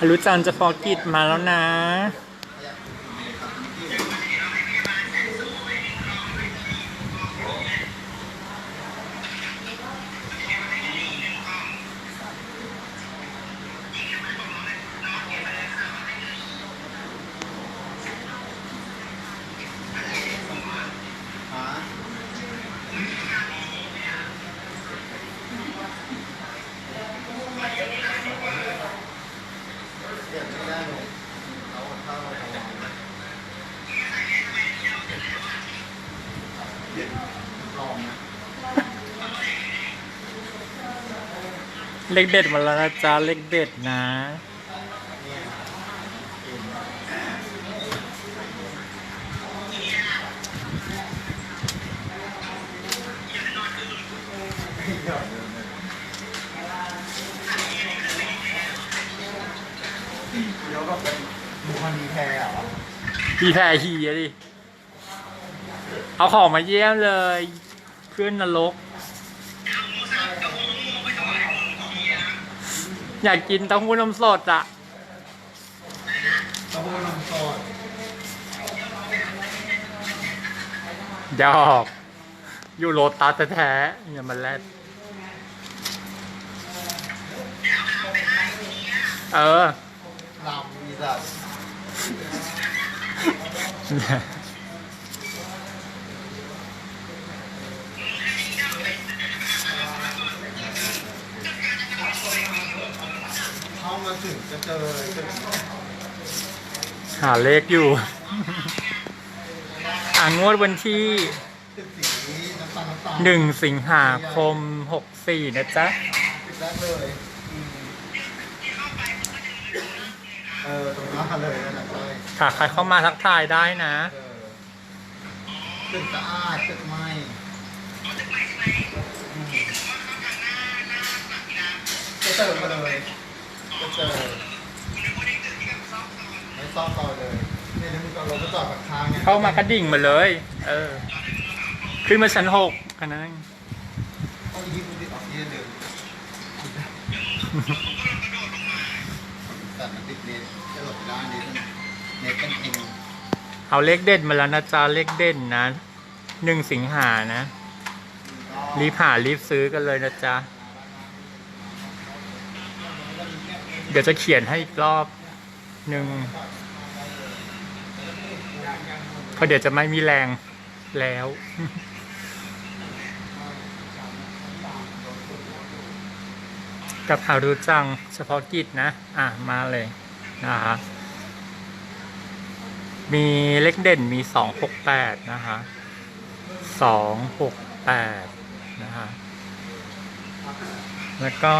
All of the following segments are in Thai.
ฮารุจันจะฟอกิดมาแล้วนะ เล็กเด็ดมาแล้วนะจ๊ะเล็กเด็ดนะ เดี๋ยวก็เป็นบุคคลีแพรเหรอ พี่แพรฮีอะดิ เอาของมาเยี่ยมเลย เพื่อนนรก อยากกินเต้าหู้นมสดอะเต้าหู้นมสดดอกอยู่โรตัสแท้ๆอย่ามาแลดเออลำมีสัตว์ มาถึงจะเจอจะหาเลขอยู่ อ่างวดวันที่ตึกสีน้ำตาลน้ำตาลหนึ่งสิงหาคมหกสี่นะจ๊ะ ติดแรกเลยอืมเออตรงนั้นเลยนั่นแหละใช่ค่ะ ใครเข้ามาทักทายได้นะ เออตึกสะอาดตึกใหม่อืมจะเจอมาเลยจะ เจอไม่ซ่อมต่อเลยเนี่ยเดี๋ยวมีตอนรถก็จอดกับทางเนี่ยเข้ามากระดิ่งมาเลย เออ ขึ้นมาชั้นหกคันนั้นต้องยิงติดออกซิเจนเดิมแต่มันติดเน็ตจะหลบได้เน็ตมันเน็ตเป็นเองเอาเลขเด่นมาแล้วนะจ๊ะเลขเด่นนะหนึ่งสิงหานะ รีบหารีบซื้อกันเลยนะจ๊ะ เดี๋ยวจะเขียนให้อีกรอบหนึ่งเพราะเดี๋ยวจะไม่มีแรงแล้วกับหารู้จังเฉพาะกิจนะ อะ มาเลยนะฮะมีเลขเด่นมีสองหกแปดนะคะสองหกแปดนะคะ แล้วก็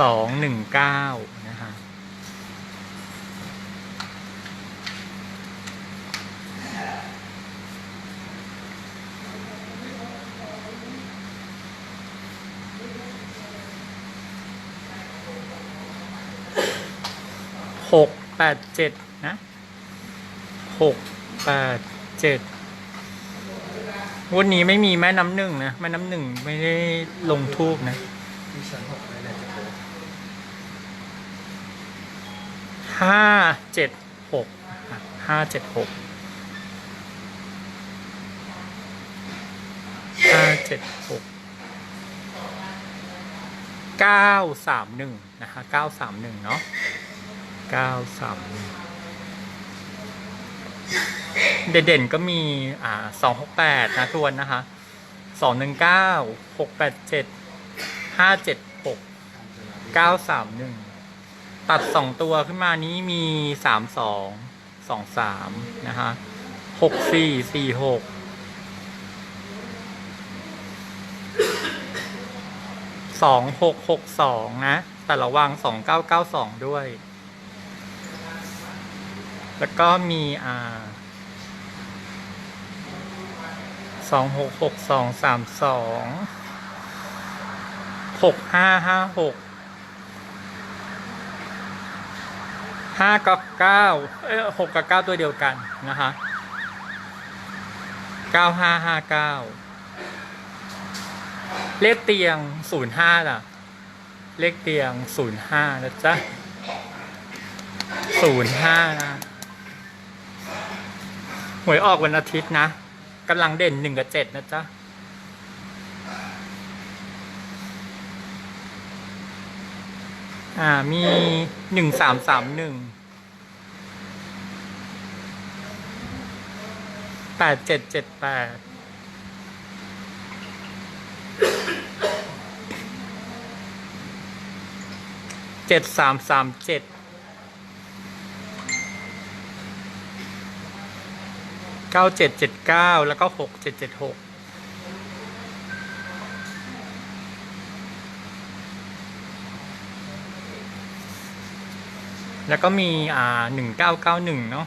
สองหนึ่งเก้านะคะหกแปดเจ็ดนะหกแปดเจ็ดวันนี้ไม่มีแม่น้ำหนึ่งนะ แม่น้ำหนึ่งไม่ได้ลงทูบนะ มีชั้นหกเลยเนี่ยจะโพส ห้าเจ็ดหกห้าเจ็ดหกห้าเจ็ดหกเก้าสามหนึ่งนะคะเก้าสามหนึ่งเนาะเก้าสามเด่นๆก็มีอ่าสองหกแปดนะทวนนะคะสองหนึ่งเก้าหกแปดเจ็ดห้าเจ็ดหกเก้าสามหนึ่ง ตัดสองตัวขึ้นมานี้มีสามสองสองสามนะฮะหกสี่สี่หกสองหกหกสองนะ แต่ระวังสองเก้าเก้าสองด้วย แล้วก็มีอ่าสองหกหกสองสามสองหกห้าห้าหก ห้ากับเก้าเอ้หกกับเก้าตัวเดียวกันนะคะเก้าห้าห้าเก้าเลขเตียงศูนย์ห้าล่ะ เลขเตียงศูนย์ห้านะจ๊ะศูนย์ห้านะหวยออกวันอาทิตย์นะกำลังเด่นหนึ่งกับเจ็ดนะจ๊ะ อ่ามีหนึ่งสามสามหนึ่งแปดเจ็ดเจ็ดแปดเจ็ดสามสามเจ็ดเก้าเจ็ดเจ็ดเก้าแล้วก็หกเจ็ดเจ็ดหก แล้วก็มีอ่าหนึ่งเก้าเก้าหนึ่งเนาะ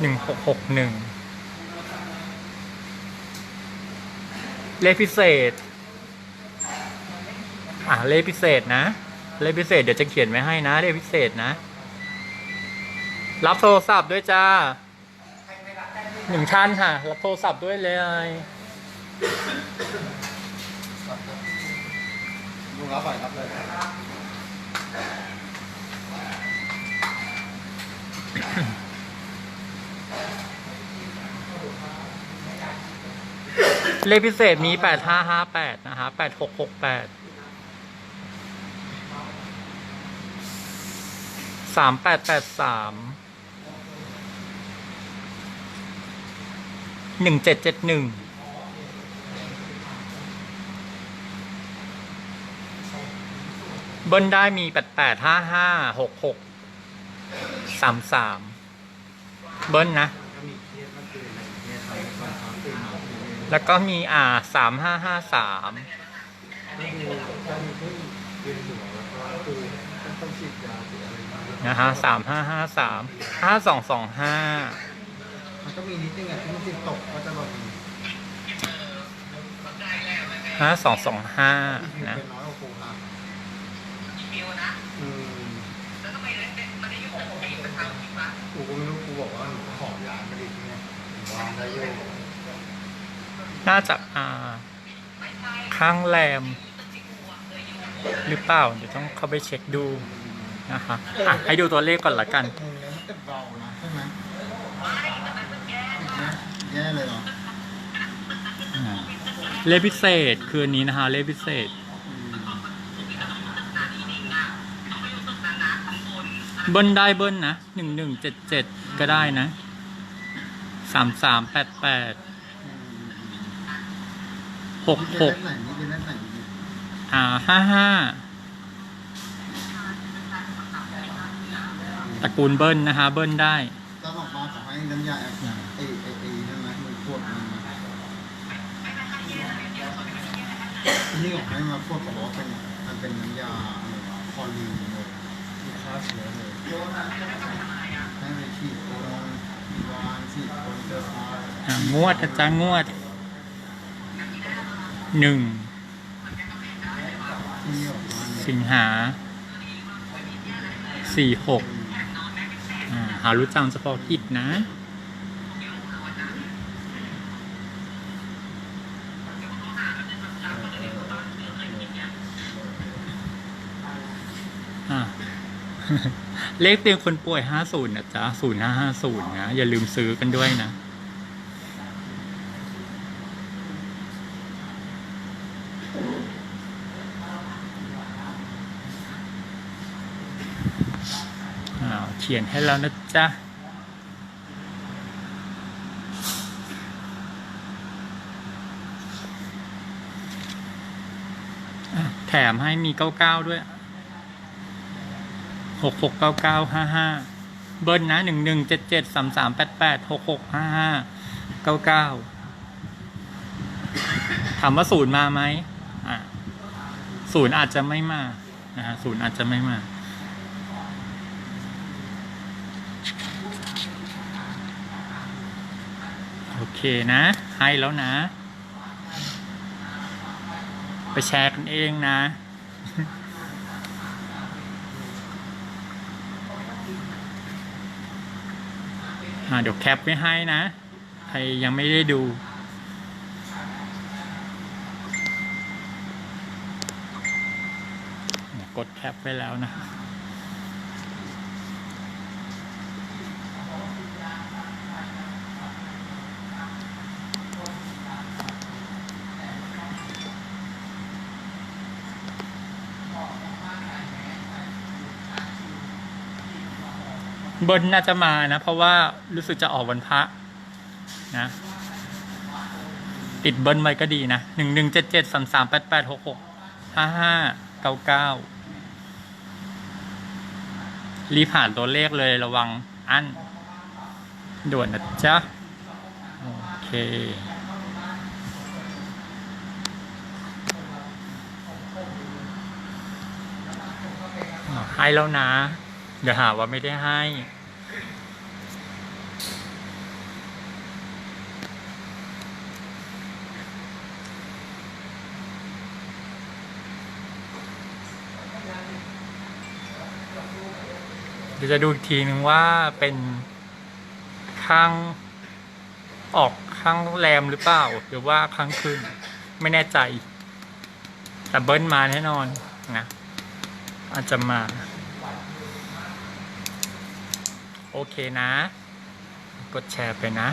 หนึ่งหกหกหนึ่งเลขพิเศษ อ่าเลขพิเศษนะ เลขพิเศษเดี๋ยวจะเขียนไว้ให้นะ เลขพิเศษนะ รับโทรศัพท์ด้วยจ้าหนึ่งท่านค่ะ รับโทรศัพท์ด้วยเลยลุงรับไปรับเลย เลขพิเศษมีแปดห้าห้าแปดนะคะแปดหกหกแปดสามแปดแปดสามหนึ่งเจ็ดเจ็ดหนึ่งเบิ้ลได้มีแปดแปดห้าห้าหกหก สามสามเบิ้ลนะก็มีเคสเมื่อคืนเคสอะไรสองสามตื่นมาแล้วก็มีอ่าสามห้าห้าสามก็คือถ้ามีขึ้นเวียนหัวแล้วก็คือต้องฉีดยาหรืออะไรบ้างนะฮะสามห้าห้าสามห้าสองสองห้ามันก็มีนิดนึงอะที่มันติดตกก็จะแบบห้าสองสองห้าอีกนะ เป็นน้อยกว่าโคหักอืม กูก็ไม่รู้กูบอกว่าหนูขอย้ายมาดิเนี่ยวางได้อยู่น่าจะอ่าข้างแรม หรือเปล่า เดี๋ยวต้องเข้าไปเช็คดูนะคะอะให้ดูตัวเลขก่อนละกัน เออแล้วมันจะเบานะใช่ไหมแย่เลยเหรอ เลขพิเศษคืนนี้นะคะเลขพิเศษ อืม เบิ้ลได้เบิ้ลนะหนึ่งหนึ่งเจ็ดเจ็ดก็ได้นะสามสามแปดแปดหกหกอ่าห้าห้าตระกูลเบิ้ลนะคะเบิ้ลได้ต้องออกมาขอให้น้ำยาแอปไอไอไอนั่นนะมันพวกมันนะนี่บอกให้มาพวกบอกว่าเป็นมันเป็นน้ำยาคอลีน เลยที่ฆ่าเชื้อเลยให้ไปฉีดโคนมีวานฉีดโคนจอาอ่างวดนะจ๊ะงวดหนึ่งที่ออกมาเนี่ยสิงหาสี่หกอ่าหารู้จังเฉพาะกิจนะ เลขเตียงคนป่วย50นะจ๊ะ0550นะ อย่าลืมซื้อกันด้วยนะ เขียนให้แล้วนะจ๊ะแถมให้มี99ด้วย หกหกเก้าเก้าห้าห้าเบิ้ลนะหนึ่งหนึ่งเจ็ดเจ็ดสามสามแปดแปดหกหกห้าห้าเก้าเก้าถามว่าศูนย์มาไหมอะศูนย์อาจจะไม่มานะฮะศูนย์อาจจะไม่มาโอเคนะ ให้แล้วนะ ไปแชร์กันเองนะ เดี๋ยวแคปไว้ให้นะ ใครยังไม่ได้ดูกดแคปไปแล้วนะ เบิร์นน่าจะมานะ เพราะว่ารู้สึกจะออกวันพระนะ ติดเบิร์นไว้ก็ดีนะหนึ่งหนึ่งเจ็ดเจ็ดสามสามแปดแปดหกหกห้าห้าเก้าเก้ารีบหานตัวเลขเลยระวังอันด่วนนะจ๊ะ โอเคให้แล้วนะ เดี๋ยวหาว่าไม่ได้ให้ เดี๋ยวจะดูอีกทีนึงว่าเป็นข้างออกข้างแรมหรือเปล่า หรือว่าข้างขึ้น ไม่แน่ใจ แต่เบิ้ลมาแน่นอนนะอาจจะมา โอเคนะ กดแชร์ไปนะ